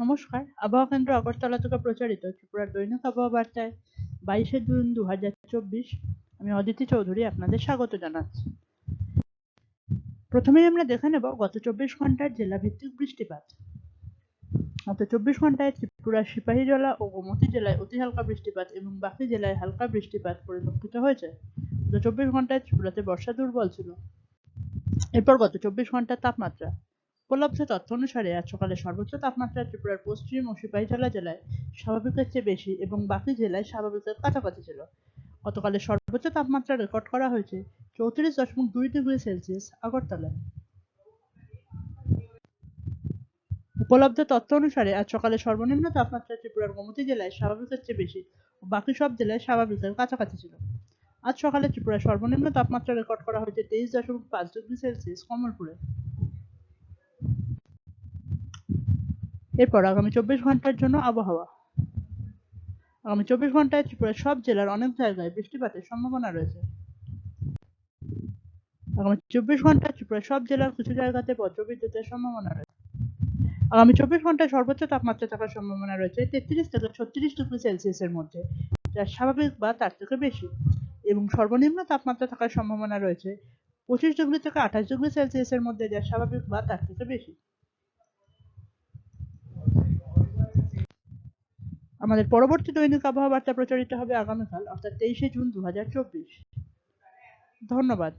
নমস্কার। আবহাওয়া কেন্দ্র আগরতলা থেকে প্রচারিত ত্রিপুরার দৈনিক আবহাওয়া বার্তায় বাইশে জুন দু আমি অদিতি চৌধুরী আপনাদের স্বাগত জানাচ্ছি। প্রথমেই আমরা দেখে নেব গত চব্বিশ ঘণ্টার জেলা ভিত্তিক বৃষ্টিপাত। গত চব্বিশ ঘন্টায় ত্রিপুরার সিপাহীজলা ও গোমতী জেলায় অতি হালকা বৃষ্টিপাত এবং বাকি জেলায় হালকা বৃষ্টিপাত পরিলক্ষিত হয়েছে। গত চব্বিশ ঘন্টায় ত্রিপুরাতে বর্ষা দুর্বল ছিল। এরপর গত চব্বিশ ঘণ্টার তাপমাত্রা উপলব্ধ তথ্য অনুসারে আজ সকালে সর্বোচ্চ তাপমাত্রা ত্রিপুরার পশ্চিম ও সিপাহীজলা জেলায় স্বাভাবিকের চেয়ে বেশি এবং বাকি জেলায় স্বাভাবিকের কাছাকাছি ছিল। গতকালের সর্বোচ্চ তাপমাত্রা রেকর্ড করা হয়েছে চৌত্রিশ দশমিক দুই ডিগ্রি সেলসিয়াস আগরতলায় উপলব্ধ তথ্য অনুসারে আজ সকালে সর্বনিম্ন তাপমাত্রা ত্রিপুরার গোমতী জেলায় স্বাভাবিকের চেয়ে বেশি ও বাকি সব জেলায় স্বাভাবিকের কাছাকাছি ছিল। আজ সকালে ত্রিপুরার সর্বনিম্ন তাপমাত্রা রেকর্ড করা হয়েছে তেইশ দশমিক পাঁচ ডিগ্রি সেলসিয়াস কমলপুরে। এরপর আগামী চব্বিশ ঘণ্টার জন্য আবহাওয়া। আগামী চব্বিশ ঘন্টায় ত্রিপুরার সব জেলার অনেক জায়গায় বৃষ্টিপাতের সম্ভাবনা রয়েছে। আগামী চব্বিশ ঘন্টায় ত্রিপুরার সব জেলার কিছু জায়গাতে বজ্রবিদ্যুতের সম্ভাবনা রয়েছে। আগামী চব্বিশ ঘন্টায় সর্বোচ্চ তাপমাত্রা থাকার সম্ভাবনা রয়েছে তেত্রিশ থেকে ছত্রিশ ডিগ্রি সেলসিয়াসের মধ্যে, যা স্বাভাবিক বা তার থেকে বেশি, এবং সর্বনিম্ন তাপমাত্রা থাকার সম্ভাবনা রয়েছে পঁচিশ ডিগ্রি থেকে আঠাশ ডিগ্রি সেলসিয়াসের মধ্যে, যা স্বাভাবিক বা তার থেকে বেশি। আমাদের পরবর্তী দৈনিক আবহাওয়া বার্তা প্রচারিত হবে আগামীকাল, অর্থাৎ তেইশে জুন দু হাজার চব্বিশ। ধন্যবাদ।